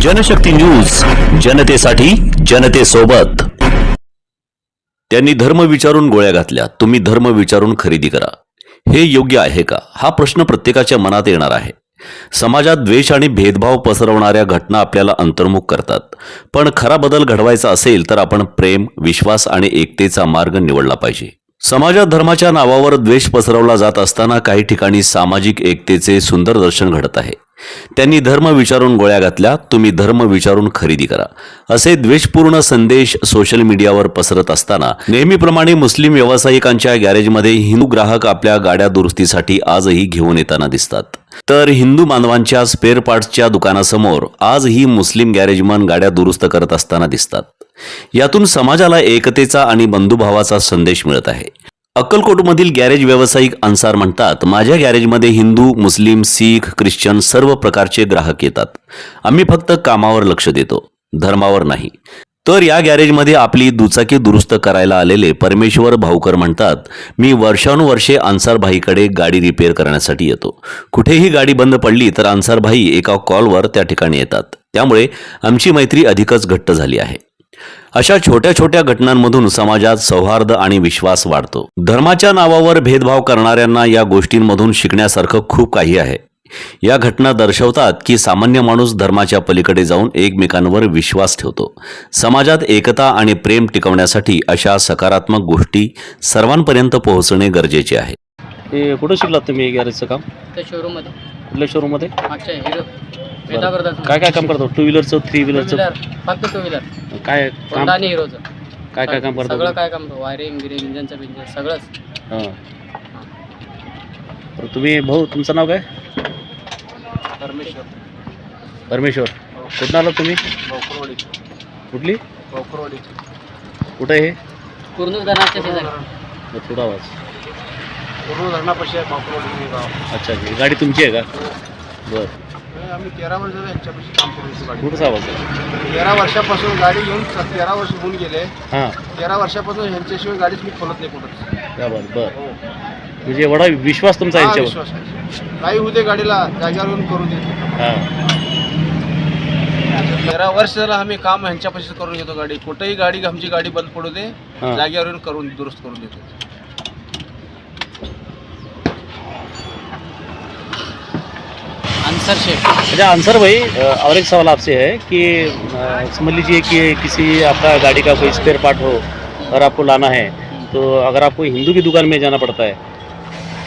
Janshakti news जनतेसाठी जनतेसोबत. त्यांनी धर्म विचारून गोळ्या घातल्या. तुम्ही धर्म विचारून खरेदी करा. हे योग्य आहे का? हा प्रश्न प्रत्येकाच्या मनात येणार आहे. समाजात द्वेष आणि भेदभाव पसरवणाऱ्या घटना आपल्याला अंतर्मुख करतात. पण खरा बदल घडवायचा असेल तर आपण प्रेम विश्वास आणि एकतेचा मार्ग निवडला पाहिजे. समाजात धर्माच्या नावावर द्वेष पसरवला जात असताना काही ठिकाणी सामाजिक एकतेचे सुंदर दर्शन घडत आहे. त्यांनी धर्म विचारून गोळ्या घातल्या तुम्ही धर्म विचारून खरेदी करा. असे द्वेषपूर्ण संदेश सोशल मीडियावर पसरत असताना नेहमीप्रमाणे मुस्लिम व्यावसायिकांच्या गॅरेजमध्ये हिंदू ग्राहक आपल्या गाड्या दुरुस्तीसाठी आजही घेऊन येताना दिसतात. तर हिंदू मानवांच्या स्पेअर पार्ट्सच्या दुकानासमोर आजही मुस्लिम गॅरेजमन गाड्या दुरुस्त करत असताना दिसतात. यातून समाजाला एकतेचा आणि बंधुभावाचा संदेश मिळत आहे. अक्कलकोटमधील गॅरेज व्यावसायिक अन्सार म्हणतात माझ्या गॅरेजमध्ये हिंदू मुस्लिम सीख ख्रिश्चन सर्व प्रकारचे ग्राहक येतात. आम्ही फक्त कामावर लक्ष देतो धर्मावर नाही. तर या गॅरेजमध्ये आपली दुचाकी दुरुस्त करायला आलेले परमेश्वर भाऊकर म्हणतात मी वर्षानुवर्षे अन्सारभाईकडे गाडी रिपेअर करण्यासाठी येतो. कुठेही गाडी बंद पडली तर अन्सारभाई एका कॉलवर त्या ठिकाणी येतात. त्यामुळे आमची मैत्री अधिकच घट्ट झाली आहे. अशा छोट्या छोट्या घटनांमधून समाजात सौहार्द आणि विश्वास वाढतो. धर्माच्या नावावर भेदभाव करणाऱ्यांना या गोष्टींमधून शिकण्यासारखं खूप काही आहे. या घटना दर्शवतात की सामान्य माणूस धर्माच्या पलीकडे जाऊन एकमेकांवर विश्वास ठेवतो. समाजात एकता आणि प्रेम टिकवण्यासाठी अशा सकारात्मक गोष्टी सर्वांपर्यंत पोहोचणे गरजेचे आहे. हे कुठं शिकलात तुम्ही गॅरेजचं काम? त्या शोरूममध्ये कुठल्या शोरूममध्ये मागच्या हिरो वेदा करतात काय काय काम करतो? टू व्हीलरचं थ्री व्हीलरचं व्हीलर फक्त टू व्हीलर काय काम होंडा आणि हिरोचं. काय काय काम करतो सगळं काय काम वायरिंग गिरिंग इंजनचं बिंजन सगळंच. हां. तर तुम्ही भाऊ तुमचं नाव काय? परमेश्वर. परमेश्वर. कुठं आलात तुम्ही? भोकरवाडी कुठली? भोकरवाडी कुठं हे? पूर्ण धरणाच्या शेजारी. मग थोडा आवाज. पूर्ण धरणापाशी आहे भोकरवाडी गाव. अच्छा ही गाडी तुमची आहे का? बरं. आम्ही तेरा वर्ष यांच्यापाशी काम करू गाडी आहे तेरा वर्षापासून गाडी घेऊन स- तेरा वर्ष होऊन गेले. हां. तेरा वर्षापासून ह्यांच्याशिवाय गाडीच मी खोलत नाही कुठंच. त्या बरं बरं. म्हणजे एवढा विश्वास तुमचा हा, यांच्यावर? विश्वास आहे. काही होते गाडीला जागेवर येऊन करून देते. हां. तेरा वर्ष झालं आम्ही काम ह्यांच्यापाशी करून घेतो गाडी. कुठेही गाडी आमची गाडी बंद पडू दे हां. जागेवर येऊन करून दुरुस्त करून देतो. आन्सर शेख अच्छा आंसर भाई और एक सवाल आपसे है कि समझ लीजिए कि किसी आपका गाड़ी का कोई स्पेयर पार्ट हो और आपको लाना है तो अगर आपको हिंदू की दुकान में जाना पड़ता है।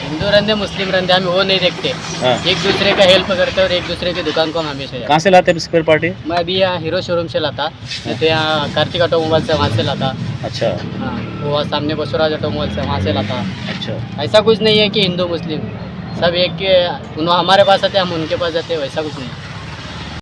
हिंदू रहते मुस्लिम रहते हम वो नहीं देखते। हाँ। एक दूसरे का हेल्प करते और एक दूसरे की दुकान को हम हमेशा कहाँ से लाते हैं स्पेयर पार्ट मैं अभी यहाँ हीरो शोरूम से लाता नहीं तो यहाँ कार्तिक ऑटोमोबाइल से वहाँ से लाता। अच्छा। हाँ वो सामने बसुराज ऑटोमोबाइल से वहाँ से लाता। अच्छा। ऐसा कुछ नहीं है कि हिंदू मुस्लिम। सब एक के उन्होंने हमारे पास आते हम उनके पास जाते वैसा कुछ नहीं।